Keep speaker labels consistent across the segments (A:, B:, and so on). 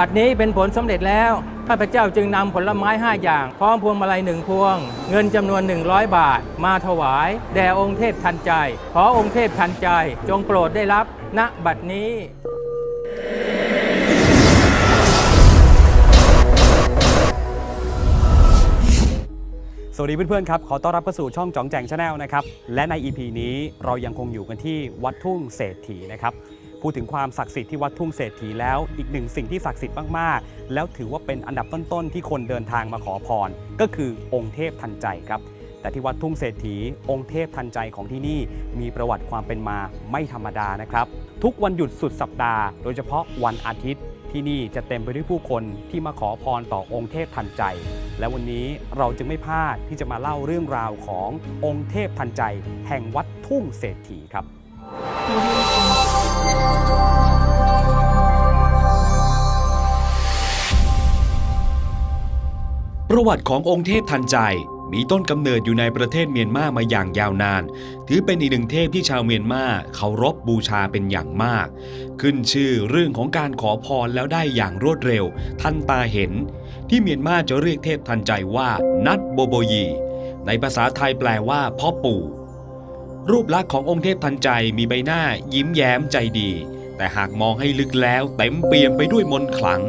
A: บัดนี้เป็นผลสำเร็จแล้วข้าพเจ้าจึงนำผลไม้ห้าอย่าง พร้อมพวงมาลัยหนึ่งพวง เงินจำนวน 100 บาท มาถวาย แด่องค์เทพทันใจ ขอองค์เทพทันใจ จงโปรดได้รับณบัดนี้
B: สวัสดีเพื่อนๆครับ ขอต้อนรับเข้าสู่ช่องจ่องแจงชาแนลนะครับ และใน EP นี้เรายังคงอยู่กันที่วัดทุ่งเศรษฐีนะครับ พูดถึงความศักดิ์สิทธิ์ที่วัดทุ่งเศรษฐีแล้ว อีกหนึ่งสิ่งที่ศักดิ์สิทธิ์มากๆ แล้วถือว่าเป็นอันดับต้นๆที่คนเดินทางมาขอพร ก็คือองค์เทพทันใจครับ แต่ที่วัดทุ่งเศรษฐี องค์เทพทันใจของที่นี่มีประวัติความเป็นมาไม่ธรรมดานะครับ ทุกวันหยุดสุดสัปดาห์ โดยเฉพาะวันอาทิตย์ ที่นี่จะเต็มไปด้วยผู้คนที่มาขอพรต่อองค์เทพทันใจ และวันนี้เราจึงไม่พลาดที่จะมาเล่าเรื่องราวขององค์เทพทันใจ แห่งวัดทุ่งเศรษฐีครับ
C: ประวัติขององค์เทพทันใจ มีต้นกำเนิดอยู่ในประเทศเมียนมามาอย่างยาวนาน ถือเป็นอีกหนึ่งเทพที่ชาวเมียนมาเคารพบูชาเป็นอย่างมาก ขึ้นชื่อเรื่องของการขอพรแล้วได้อย่างรวดเร็ว ทันตาเห็น ที่เมียนมาจะเรียกเทพทันใจว่านัดโบโบยี ในภาษาไทยแปลว่าพ่อปู่ รูปลักษณ์ขององค์เทพทันใจมีใบหน้ายิ้มแย้มใจดี แต่หากมองให้ลึกแล้วเต็มเปี่ยมไปด้วยมนต์ขลัง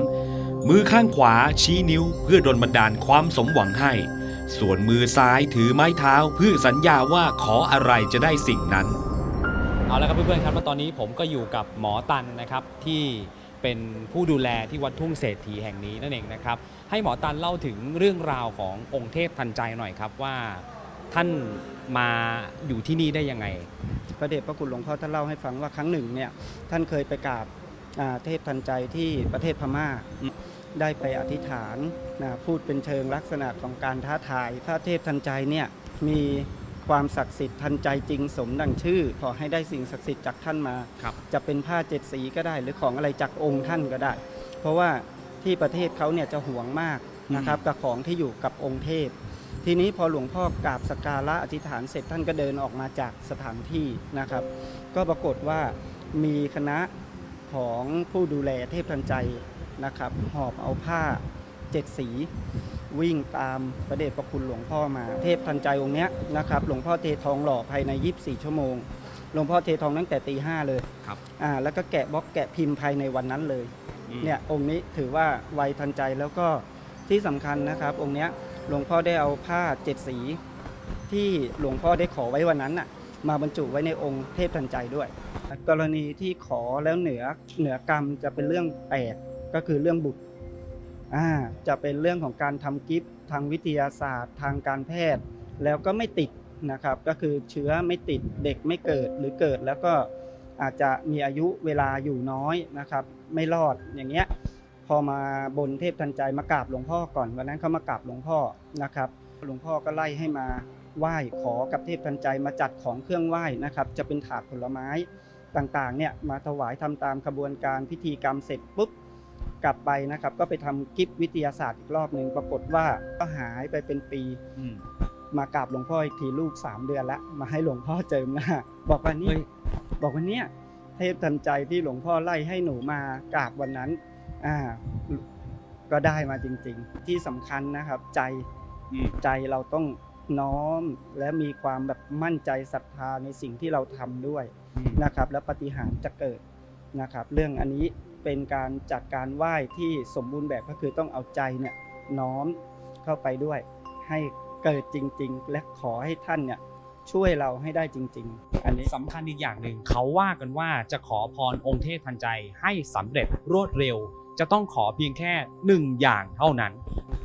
C: มือข้างขวาชี้นิ้วเพื่อดลบันดาลความสมหวังให้ ส่วนมือซ้ายถือไม้เท้าเพื่อสัญญาว่าขออะไรจะได้สิ่งนั้น
B: เอาละครับเพื่อนๆครับแล้วตอนนี้ผมก็อยู่กับหมอตันนะครับที่เป็นผู้ดูแลที่วัดทุ่งเศรษฐีแห่งนี้นั่นเองนะครับ ให้หมอตันเล่าถึงเรื่องราวขององค์เทพทันใจหน่อยครับว่าท่านมาอยู่ที่นี่ได้ยังไง
D: พระเดชพระคุณหลวงพ่อท่านเล่าให้ฟังว่าครั้งหนึ่งเนี่ยท่านเคยไปกราบอ่า เทพทันใจที่ประเทศพม่า
B: อืม
D: ได้ไปอธิษฐานนะพูดเป็นเชิงลักษณะของการท้าทาย พระเทพทันใจเนี่ยมีความศักดิ์สิทธิ์ทันใจจริงสมดังชื่อ ขอให้ได้สิ่งศักดิ์สิทธิ์จากท่านมา
B: ครับ
D: จะเป็นผ้าเจ็ดสีก็ได้ หรือของอะไรจากองค์ท่านก็ได้ เพราะว่าที่ประเทศเขาเนี่ยจะห่วงมากนะครับกับของที่อยู่กับองค์เทพ ทีนี้พอหลวงพ่อกราบสกการะอธิษฐานเสร็จท่านก็เดินออกมาจากสถานที่นะครับ ก็ปรากฏว่ามีคณะ ของผู้ดูแลเทพทันใจนะครับ หอบเอาผ้าเจ็ดสี วิ่งตามพระเดชพระคุณหลวงพ่อมาเทพทันใจองค์เนี้ยนะครับหลวงพ่อเททองหล่อภายใน 24 ชั่วโมงหลวงพ่อเททองตั้งแต่ตีห้าเลย
B: ครับ
D: อ่าแล้วก็แกะบล็อกแกะพิมพ์ภายในวันนั้นเลยเนี่ยองค์นี้ถือว่าไวทันใจแล้วก็ที่สำคัญนะครับ องค์เนี้ยหลวงพ่อได้เอาผ้าเจ็ดสีที่หลวงพ่อได้ขอไว้วันนั้นน่ะ มาบรรจุไว้ในองค์เทพทันใจด้วย กรณีที่ขอแล้วเหนือเหนือกรรมจะเป็นเรื่องแปลกก็คือเรื่องบุตรจะเป็นเรื่องของการทำกิฟต์ทางวิทยาศาสตร์ ทางการแพทย์ แล้วก็ไม่ติดนะครับ ก็คือเชื้อไม่ติดเด็กไม่เกิดหรือเกิดแล้วก็อาจจะมีอายุเวลาอยู่น้อยนะครับ ไม่รอดอย่างเงี้ยพอมาบนเทพทันใจมากราบหลวงพ่อก่อนวันนั้นเขามากราบหลวงพ่อนะครับ หลวงพ่อก็ไล่ให้มา ไหว้ขอกับเทพทันใจมาจัดของเครื่องไหว้นะครับ จะเป็นถาดผลไม้ต่างๆเนี่ยมาถวายทำตามขบวนการพิธีกรรมเสร็จปุ๊บกลับไปนะครับ ก็ไปทำกิฟวิทยาศาสตร์อีกรอบหนึ่งปรากฏว่าก็หายไปเป็นปี
B: อืม
D: มากราบหลวงพ่ออีกทีลูก 3 เดือนละมาให้หลวงพ่อเจิมหน้าบอกว่านี่
B: เฮ้ย
D: บอกว่าเนี่ยเทพทันใจที่หลวงพ่อไล่ให้หนูมากราบวันนั้นอ่าก็ได้มาจริง ๆ ที่สำคัญนะครับ ใจ
B: อืม
D: ใจเราต้อง น้อมและมีความแบบมั่นใจศรัทธาในสิ่งที่เราทำด้วย
B: อืม
D: นะครับ แล้วปาฏิหารย์จะเกิดนะครับ เรื่องอันนี้เป็นการจัดการไหว้ที่สมบูรณ์แบบก็คือต้องเอาใจเนี่ยน้อมเข้าไปด้วย ให้เกิดจริง ๆ และขอให้ท่านเนี่ยช่วยเราให้ได้จริง ๆ อันนี้
B: สำคัญอีกอย่างหนึ่งเขาว่ากันว่าจะขอพรองค์เทพทันใจให้สำเร็จรวดเร็ว จะต้องขอเพียงแค่หนึ่งอย่างเท่านั้น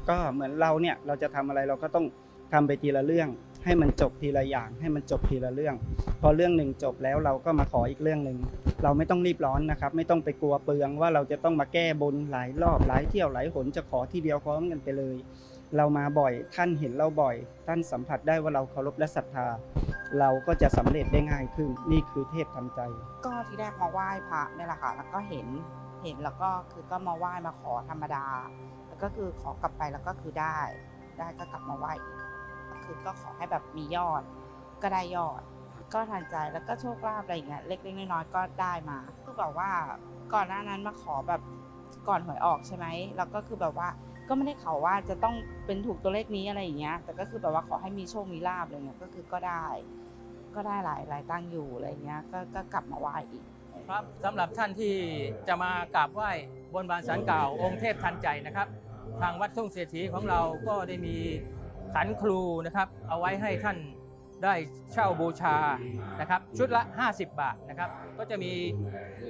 D: ก็เหมือนเราเนี่ยเราจะทำอะไรเราก็ต้อง ทำไปทีละเรื่อง ให้มันจบทีละอย่าง ให้มันจบทีละเรื่อง พอเรื่องหนึ่งจบแล้วเราก็มาขออีกเรื่องหนึ่งเราไม่ต้องรีบร้อนนะครับ ไม่ต้องไปกลัวเปลืองว่าเราจะต้องมาแก้บนหลายรอบหลายเที่ยวหลายหนจะขอทีเดียวพร้อมกันไปเลย เรามาบ่อยท่านเห็นเราบ่อย ท่านสัมผัสได้ว่าเราเคารพและศรัทธา เราก็จะสำเร็จได้ง่ายขึ้นนี่คือเทพทำใจ
E: ก็ที่แรกมาไหว้พระนี่แหละค่ะแล้วก็เห็นเห็นแล้วก็คือก็มาไหว้มาขอธรรมดา แล้วก็คือขอกลับไปแล้วก็คือได้ได้ก็กลับมาไหว้อีก คือก็ขอให้แบบมียอด ก็ได้ยอด ก็ทันใจแล้วก็โชคลาภอะไรอย่างเงี้ยเล็กๆน้อยๆก็ได้มาคือแบบว่าก่อนหน้านั้นมาขอแบบก่อนหวยออกใช่ไหมแล้วก็คือแบบว่าก็ไม่ได้เขาว่าจะต้องเป็นถูกตัวเลขนี้อะไรอย่างเงี้ย แต่ก็คือแบบว่าขอให้มีโชคมีลาบอะไรเงี้ยก็คือก็ได้ ก็ได้หลายหลายตั้งอยู่อะไรเงี้ยก็ก็กลับมาไหว้อีก
A: ครับสำหรับท่านที่จะมากราบไหว้บนบานสันเก่าองค์เทพทันใจนะครับ ทางวัดทุ่งเศรษฐีของเราก็ได้มี ขันครูนะครับ เอาไว้ให้ท่านได้เช่าบูชานะครับ ชุดละ 50 บาทนะครับ ก็จะมี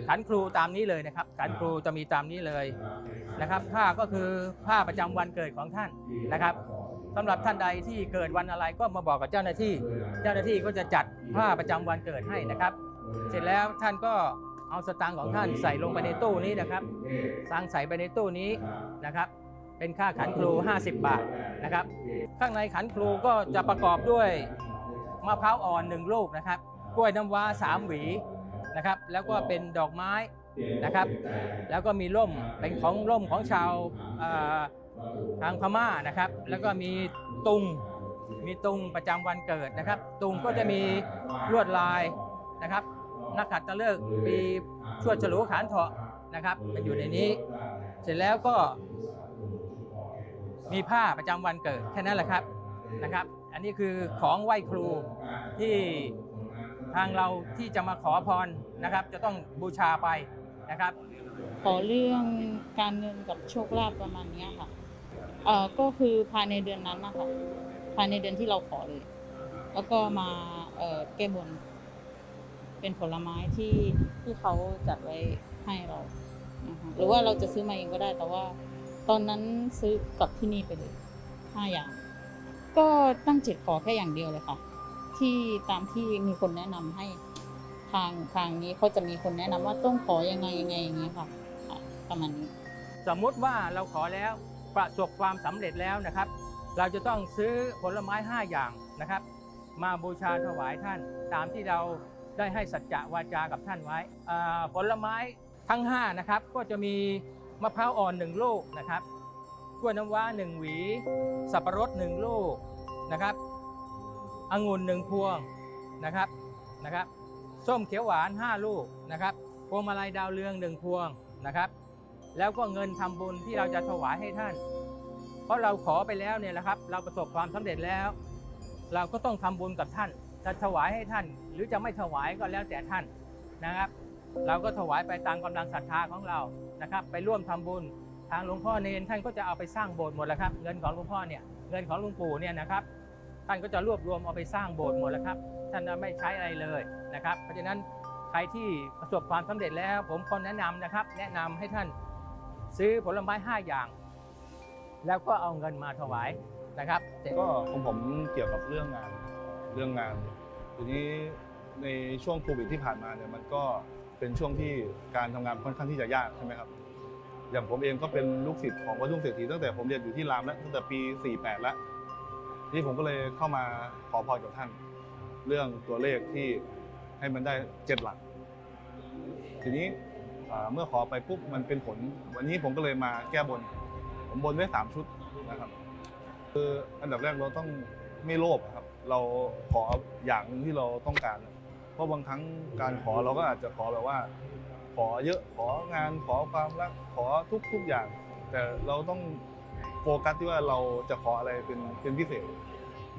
A: ขันครูตามนี้เลยนะครับ ขันครูจะมีตามนี้เลยนะครับ ผ้าก็คือผ้าประจำวันเกิดของท่านนะครับสำหรับท่านใดที่เกิดวันอะไรก็มาบอกกับเจ้าหน้าที่ เจ้าหน้าที่ก็จะจัดผ้าประจำวันเกิดให้นะครับ เสร็จแล้วท่านก็เอาสตางค์ของท่านใส่ลงไปในตู้นี้นะครับสั่งใส่ไปในตู้นี้นะครับ เป็นค่าขันครู 50 บาทนะครับ ข้างในขันครูก็จะประกอบด้วยมะพร้าวอ่อนหนึ่งลูกนะครับ กล้วยน้ำว้าสามหวีนะครับ แล้วก็เป็นดอกไม้นะครับ แล้วก็มีร่มเป็นของร่มของชาวทางพม่านะครับ แล้วก็มีตุงมีตุงประจำวันเกิดนะครับ ตุงก็จะมีลวดลายนะครับ นักขัดตะเลิกปีชวดฉลูขานเถาะนะครับ มันอยู่ในนี้ เสร็จแล้วก็ มีผ้าประจำวันเกิดแค่นั้นแหละครับนะครับ อันนี้คือของไหว้ครูที่ทางเราที่จะมาขอพรนะครับ จะต้องบูชาไปนะครับ
F: ขอเรื่องการเงินกับโชคลาภประมาณนี้ค่ะเอ่อก็คือภายในเดือนนั้นนะคะภายในเดือนที่เราขอเลย แล้วก็มาเอ่อแก้บน เป็นผลไม้ที่ที่เขาจัดไว้ให้เราหรือว่าเราจะซื้อมาเองก็ได้แต่ว่า ตอนนั้นซื้อกับที่นี่ไปเลยห้าอย่าง ก็ตั้งจิตขอแค่อย่างเดียวเลยค่ะ ที่ตามที่มีคนแนะนำให้ทางทางนี้เขาจะมีคนแนะนำว่าต้องขอยังไงยังไงอย่างนี้ค่ะค่ะประมาณนี้
A: สมมติว่าเราขอแล้วประสบความสำเร็จแล้วนะครับ เราจะต้องซื้อผลไม้ 5 อย่างนะครับ มาบูชาถวายท่าน ตามที่เราได้ให้สัจจะวาจากับท่านไว้อ่าผลไม้ทั้ง 5 นะครับ ก็จะมี มะพร้าวอ่อน 1 ลูกนะครับกล้วยน้ำว้า 1 หวี สับปะรด 1 ลูกนะครับองุ่น 1 พวงนะครับนะครับส้มเขียวหวาน 5 ลูกนะครับพวงมาลัยดาวเรือง 1 พวงนะครับ แล้วก็เงินทำบุญที่เราจะถวายให้ท่าน เพราะเราขอไปแล้วเนี่ยนะครับ เราประสบความสำเร็จแล้ว เราก็ต้องทำบุญกับท่านจะถวายให้ท่าน หรือจะไม่ถวายก็แล้วแต่ท่านนะครับ เราก็ถวายไปตามกำลังศรัทธาของเรานะครับ ไปร่วมทำบุญทางหลวงพ่อเนนท่านก็จะเอาไปสร้างโบสถ์หมดแล้วครับ เงินของหลวงพ่อเนี่ยเงินของหลวงปู่เนี่ยนะครับ ท่านก็จะรวบรวมเอาไปสร้างโบสถ์หมดแล้วครับ ท่านไม่ใช้อะไรเลยนะครับ เพราะฉะนั้นใครที่ประสบความสำเร็จแล้ว ผมคนแนะนำนะครับ แนะนำให้ท่านซื้อผลไม้5อย่าง แล้วก็เอาเงินมาถวายนะครับ
G: ก็ของผมเกี่ยวกับเรื่องงานเรื่องงานทีนี้ในช่วงโควิดที่ผ่านมาเนี่ยมันก็ เป็นช่วงที่การทำงานค่อนข้างที่จะยากใช่ไหมครับ อย่างผมเองก็เป็นลูกศิษย์ของวัดทุ่งเศรษฐีตั้งแต่ผมเรียนอยู่ที่รามแล้วตั้งแต่ปี 48 แล้วที่ผมก็เลยเข้ามาขอพรกับท่าน เรื่องตัวเลขที่ให้มันได้เจ็ดหลัก ทีนี้อ่าเมื่อขอไปปุ๊บมันเป็นผล วันนี้ผมก็เลยมาแก้บน ผมบนไว้สามชุดนะครับ คืออันดับแรกเราต้องไม่โลภอะครับ เราขออย่างหนึ่งที่เราต้องการ เพราะบางครั้งการขอเราก็อาจจะขอแบบว่า ขอเยอะของานขอความรักขอทุกทุกอย่าง แต่เราต้องโฟกัสที่ว่าเราจะขออะไรเป็นเป็นพิเศษ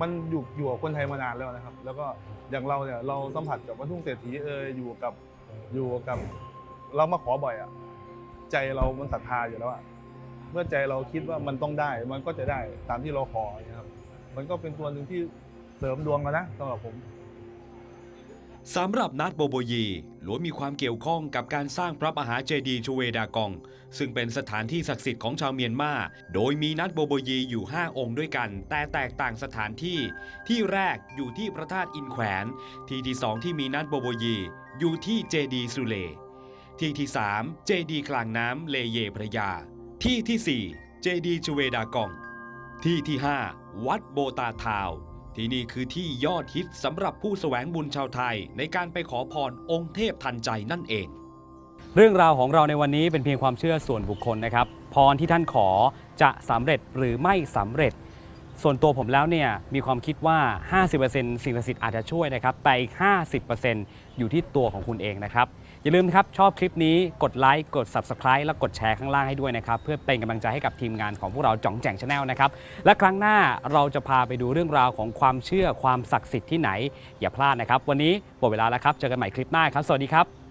G: มันอยู่อยู่กับคนไทยมานานแล้วนะครับ แล้วก็อย่างเราเนี่ยเราสัมผัสกับวัดทุ่งเศรษฐีเอออยู่กับอยู่กับ เรามาขอบ่อยอะใจเรามันศรัทธาอยู่แล้วอะเมื่อใจเราคิดว่ามันต้องได้ มันก็จะได้ตามที่เราขออย่างเงี้ยครับมันก็เป็นตัวหนึ่งที่เสริมดวงแล้วนะสำหรับผม
C: สำหรับนัดโบโบยีล้วนมีความเกี่ยวข้องกับการสร้างพระมหาเจดีย์ชเวดากอง ซึ่งเป็นสถานที่ศักดิ์สิทธิ์ของชาวเมียนมา โดยมีนัดโบโบยีอยู่ 5 องค์ด้วยกัน แต่แตกต่างสถานที่ ที่แรกอยู่ที่พระธาตุอินแขวน ที่ที่ 2 ที่มีนัดโบโบยี อยู่ที่เจดีย์สุเล ที่ที่ 3 เจดีย์กลางน้ำเลเยพระยา ที่ที่ 4 เจดีย์ชเวดากอง ที่ที่ 5 วัดโบตาทาว ที่นี่คือที่ยอดฮิตสำหรับผู้แสวงบุญชาวไทย ในการไปขอพรองค์เทพทันใจนั่นเอง
B: เรื่องราวของเราในวันนี้เป็นเพียงความเชื่อส่วนบุคคลนะครับ พรที่ท่านขอจะสำเร็จหรือไม่สำเร็จ ส่วนตัวผมแล้วเนี่ยมีความคิดว่า 50%สิ่งศักดิ์สิทธิ์อาจจะช่วยนะครับ แต่อีก 50%อยู่ที่ตัวของคุณเองนะครับ อย่าลืมนะครับ ชอบคลิปนี้กดไลค์กด Subscribe และกดแชร์ข้างล่างให้ด้วยนะครับ เพื่อเป็นกำลังใจให้กับทีมงานของพวกเราจ่องแจงชาแนลนะครับ และครั้งหน้าเราจะพาไปดูเรื่องราวของความเชื่อความศักดิ์สิทธิ์ที่ไหน อย่าพลาดนะครับ วันนี้หมดเวลาแล้วครับ เจอกันใหม่คลิปหน้าครับ สวัสดีครับ